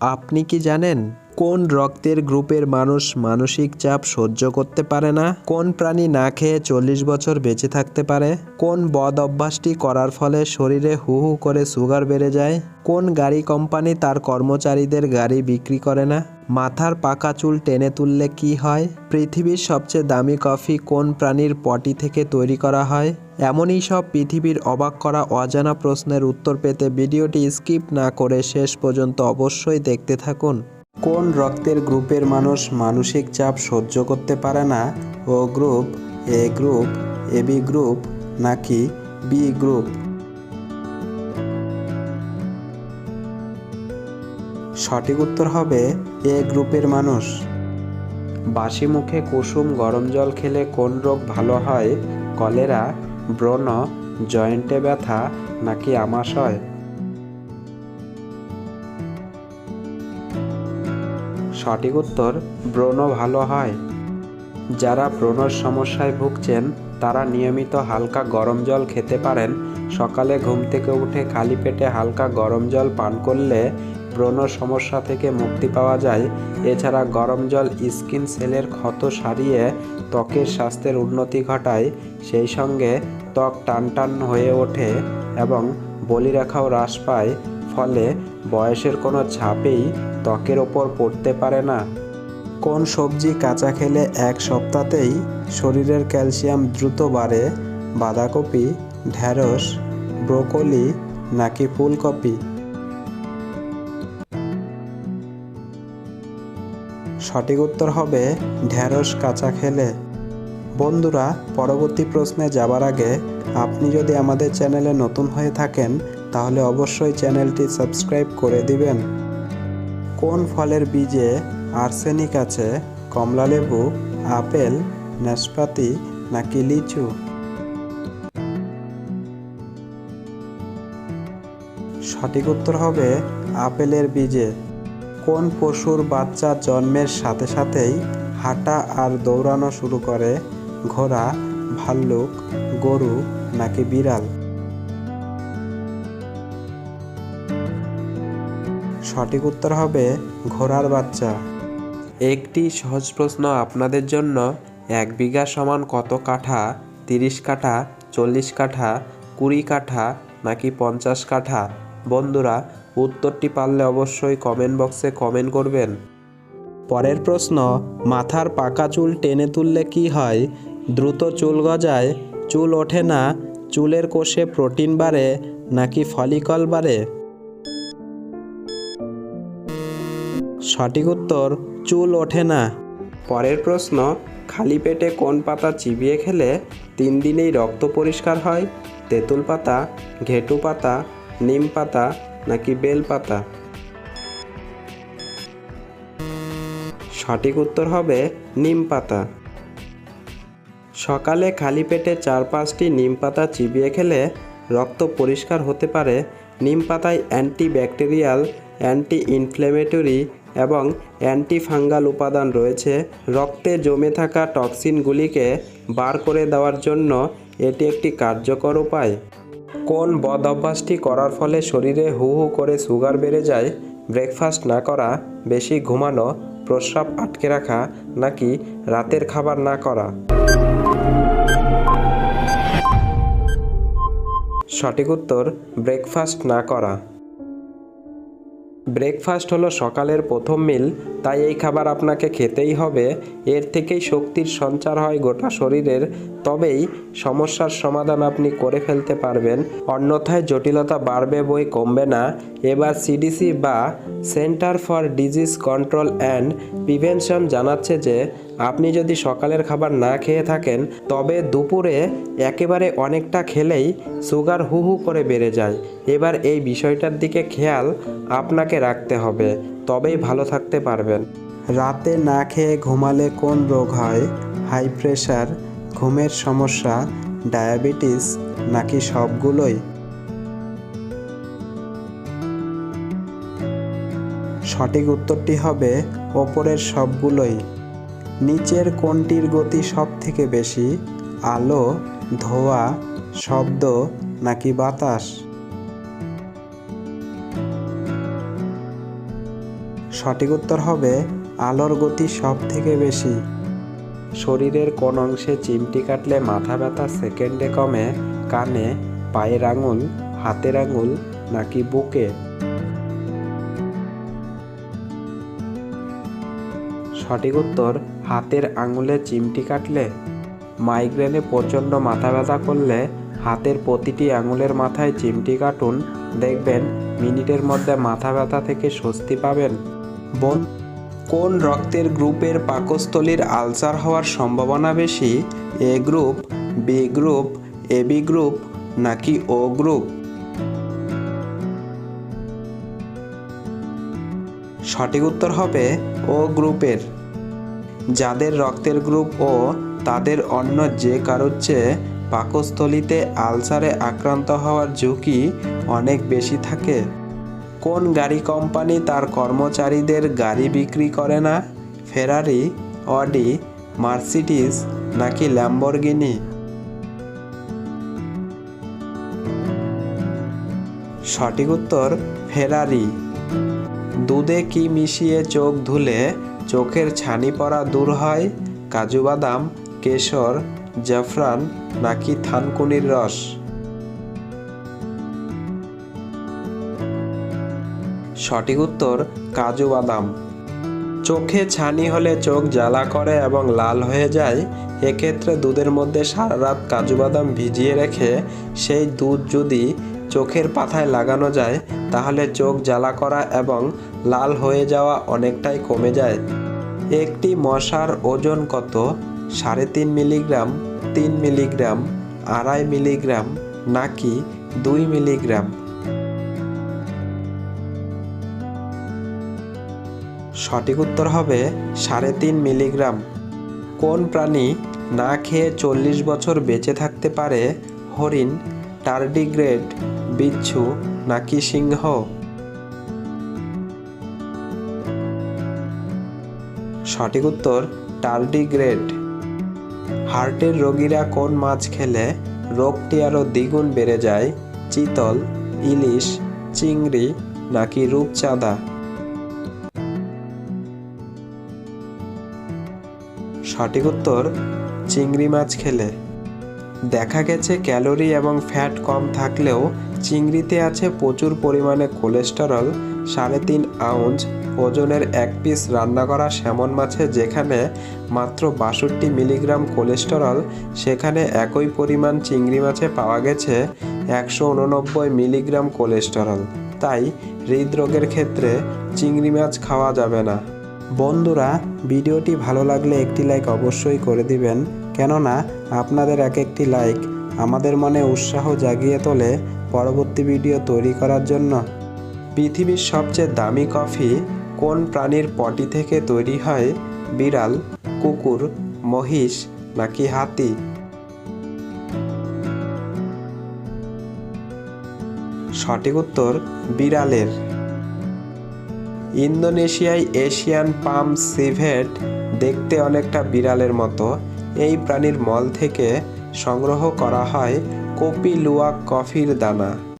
আপনি কি জানেন কোন রক্তের গ্রুপের মানুষ মানসিক চাপ সহ্য করতে পারে না? কোন প্রাণী না খেয়ে চল্লিশ বছর বেঁচে থাকতে পারে? কোন বদ অভ্যাসটি করার ফলে শরীরে হু হু করে সুগার বেড়ে যায়? কোন গাড়ি কোম্পানি তার কর্মচারীদের গাড়ি বিক্রি করে না? মাথার পাকা চুল টেনে তুললে কি হয়? পৃথিবীর সবচেয়ে দামি কফি কোন প্রাণীর পটি থেকে তৈরি করা হয়? এমনই সব পৃথিবীর অবাক করা অজানা প্রশ্নের উত্তর পেতে ভিডিওটি স্কিপ না করে শেষ পর্যন্ত অবশ্যই দেখতে থাকুন। কোন রক্তের গ্রুপের মানুষ মানসিক চাপ সহ্য করতে পারে না? O group, A group AB group, নাকি বি গ্রুপ? সঠিক উত্তর হবে এ গ্রুপের মানুষ। বাসি মুখে কুসুম গরম জল খেলে কোন রোগ ভালো হয়? কলেরা, ব্রণ, জয়েন্টে ব্যথা নাকি আমাশয়? সঠিক উত্তর, ব্রণ ভালো হয়। যারা ব্রণর সমস্যায় ভুগছেন, তারা নিয়মিত হালকা গরম জল খেতে পারেন। সকালে ঘুম থেকে উঠে খালি পেটে হালকা গরম জল পান করলে ব্রণ সমস্যা থেকে মুক্তি পাওয়া যায়, এছাড়া গরম জল, স্কিন সেলের ক্ষত সারিয়ে ত্বকের স্বাস্থ্যের উন্নতি ঘটায়, সেই সঙ্গে ত্বক টান টান হয়ে ওঠে এবং বলিরেখাও হ্রাস পায়, ফলে বয়সের কোনো ছাপেই ত্বকের ওপর পড়তে পারে না। কোন সবজি কাঁচা খেলে এক সপ্তাহতেই শরীরের ক্যালসিয়াম দ্রুত বাড়ে, বাঁধাকপি ঢ্যাঁড়স ব্রোকলি নাকি ফুলকপি? সঠিক উত্তর হবে ঢ্যাঁড়স কাঁচা খেলে। বন্ধুরা, পরবর্তী প্রশ্নে যাবার আগে আপনি যদি আমাদের চ্যানেলে নতুন হয়ে থাকেন, তাহলে অবশ্যই চ্যানেলটি সাবস্ক্রাইব করে দিবেন। কোন ফলের বীজে আর্সেনিক আছে? কমলালেবু আপেল, নাশপাতি নাকি লিচু? সঠিক উত্তর হবে আপেলের বীজে। কোন পশুর বাচ্চা জন্মের সাথে সাথেই হাঁটা আর দৌড়ানো শুরু করে? ঘোড়া, ভাল্লুক, গরু নাকি বিড়াল? সঠিক উত্তর হবে ঘোড়ার বাচ্চা। একটি সহজ প্রশ্ন আপনাদের জন্য। এক বিঘা সমান কত কাঠা? তিরিশ কাঠা, চল্লিশ কাঠা, কুড়ি কাঠা নাকি পঞ্চাশ কাঠা? বন্ধুরা উত্তরটি পারলে অবশ্যই কমেন্ট বক্সে কমেন্ট করবেন। পরের প্রশ্ন, মাথার পাকা চুল টেনে তুললে কি হয়? দ্রুত চুল গজায়, চুল ওঠে না, চুলের কোষে প্রোটিন বাড়ে নাকি ফলিকল বাড়ে? সঠিক উত্তর, চুল ওঠে না। পরের প্রশ্ন, খালি পেটে কোন পাতা চিবিয়ে খেলে তিন দিনেই রক্ত পরিষ্কার হয়? তেঁতুল পাতা, ঘেটু পাতা, নিম পাতা নাকি বেল পাতা সঠিক উত্তর হবে নিম পাতা সকালে খালি পেটে চার পাঁচটি নিম পাতা চিবিয়ে খেলে রক্ত পরিষ্কার হতে পারে। নিম পাতায় অ্যান্টি ব্যাকটেরিয়াল অ্যান্টি ইনফ্লেমেটরি এবং অ্যান্টি ফাঙ্গাল উপাদান রয়েছে। রক্তে জমে থাকা টক্সিনগুলিকে বার করে দেওয়ার জন্য এটি একটি কার্যকর উপায়। কোন বদ অভ্যাসটি করার ফলে শরীরে হু হু করে সুগার বেড়ে যায়, ব্রেকফাস্ট না করা, বেশি ঘুমানো, প্রস্রাব আটকে রাখা, নাকি রাতের খাবার না করা? সঠিক উত্তর, ব্রেকফাস্ট না করা। ব্রেকফাস্ট হলো সকালের প্রথম মিল, তাই এই খাবার আপনাকে খেতেই হবে। এর থেকেই শক্তির সঞ্চার হয় গোটা শরীরের, তবেই সমস্যার সমাধান আপনি করে ফেলতে পারবেন। অন্যথায় জটিলতা বাড়বে, বই কমবে না। এবার সিডিসি বা centre for disease control and prevention জানাচ্ছে যে আপনি যদি সকালের খাবার না খেয়ে থাকেন, তবে দুপুরে একেবারে অনেকটা খেলেই সুগার হু হু করে বেড়ে যায়। এবার এই বিষয়টার দিকে খেয়াল আপনাকে রাখতে হবে, তবেই ভালো থাকতে পারবেন। রাতে না খেয়ে ঘুমালে কোন রোগ হয়? হাই প্রেশার, ঘুমের সমস্যা, ডায়াবেটিস, নাকি সবগুলোই? সঠিক উত্তরটি হবে ওপরের সবগুলোই। নিচের কোনটির গতি সব থেকে বেশি, আলো, ধোঁয়া, শব্দ নাকি বাতাস? সঠিক উত্তর হবে আলোর গতি সব থেকে বেশি। শরীরের কোন অংশে চিমটি কাটলে মাথা ব্যথা সেকেন্ডে কমে, কানে, পায়ের আঙুল, হাতের আঙুল নাকি বুকে? সঠিক উত্তর হাতের আঙুলে চিমটি কাটলে, মাইগ্রেনে প্রচণ্ড মাথা ব্যথা করলে হাতের প্রতিটি আঙুলের মাথায় চিমটি কাটুন। দেখবেন মিনিটের মধ্যে মাথা ব্যথা থেকে স্বস্তি পাবেন। বোন, কোন রক্তের গ্রুপের পাকস্থলীর আলসার হওয়ার সম্ভাবনা বেশি? A group, B group AB group, নাকি ও গ্রুপ? সঠিক উত্তর হবে ও গ্রুপের। যাদের রক্তের গ্রুপ ও তাদের অন্য যে কারোর চেয়ে পাকস্থলীতে আলসারে আক্রান্ত হওয়ার ঝুঁকি অনেক বেশি থাকে। কোন গাড়ি কোম্পানি তার কর্মচারীদের গাড়ি বিক্রি করে না? ফেরারি, অডি মার্সিডিস নাকি ল্যাম্বরগিনি? সঠিক উত্তর, ফেরারি। দুধে কি মিশিয়ে চোখ ধুলে চোখের ছানি পড়া দূর হয়, কাজু বাদাম, কেশর, জাফরান নাকি থানকুনির রস? সঠিক উত্তর, কাজু বাদাম। চোখে ছানি হলে চোখ জ্বালা করে এবং লাল হয়ে যায়, এক্ষেত্রে দুধের মধ্যে সারা রাত কাজু বাদাম ভিজিয়ে রেখে সেই দুধ যদি চোখের পাথায় লাগানো যায়, তাহলে চোখ জ্বালা করা এবং লাল হয়ে যাওয়া অনেকটাই কমে যায়। একটি মশার ওজন কত? সাড়ে তিন মিলিগ্রাম তিন মিলিগ্রাম, আড়াই মিলিগ্রাম, নাকি দুই মিলিগ্রাম? সঠিক উত্তর হবে সাড়ে তিন মিলিগ্রাম। কোন প্রাণী না খেয়ে চল্লিশ বছর বেঁচে থাকতে পারে? হরিণ, টার্ডিগ্রেড, বিচ্ছু, নাকি সিংহ? সঠিক উত্তর টার্ডিগ্রেড হার্টের রোগীরা কোন মাছ খেলে রোগটি আরও দ্বিগুণ বেড়ে যায়, চিতল, ইলিশ, চিংড়ি নাকি রূপচাঁদা? সঠিক উত্তর, চিংড়ি মাছ খেলে। দেখা গেছে ক্যালোরি এবং ফ্যাট কম থাকলেও চিংড়িতে আছে প্রচুর পরিমাণে কোলেস্টেরল, সাড়ে তিন আউন্স ওজনের এক পিস রান্না করা স্যামন মাছে যেখানে মাত্র বাষট্টি মিলিগ্রাম কোলেস্টেরল, সেখানে একই পরিমাণ চিংড়ি মাছে পাওয়া গেছে একশো উননব্বই মিলিগ্রাম কোলেস্টেরল। তাই হৃদরোগের ক্ষেত্রে চিংড়ি মাছ খাওয়া যাবে না। বন্ধুরা, ভিডিওটি ভালো লাগলে একটি লাইক অবশ্যই করে দিবেন। কেননা, আপনাদের এক একটি লাইক আমাদের মনে উৎসাহ জাগিয়ে তোলে পরবর্তী ভিডিও তৈরি করার জন্য। পৃথিবীর সবচেয়ে দামি কফি কোন প্রাণীর পটি থেকে তৈরি হয়? বিড়াল, কুকুর, মহিষ নাকি হাতি? সঠিক উত্তর, বিড়ালের। ইন্দোনেশিয়ায় এশিয়ান পাম সিভেট দেখতে অনেকটা বিড়ালের মতো। এই প্রাণীর মল থেকে সংগ্রহ করা হয় কপি লুয়া কফির দানা।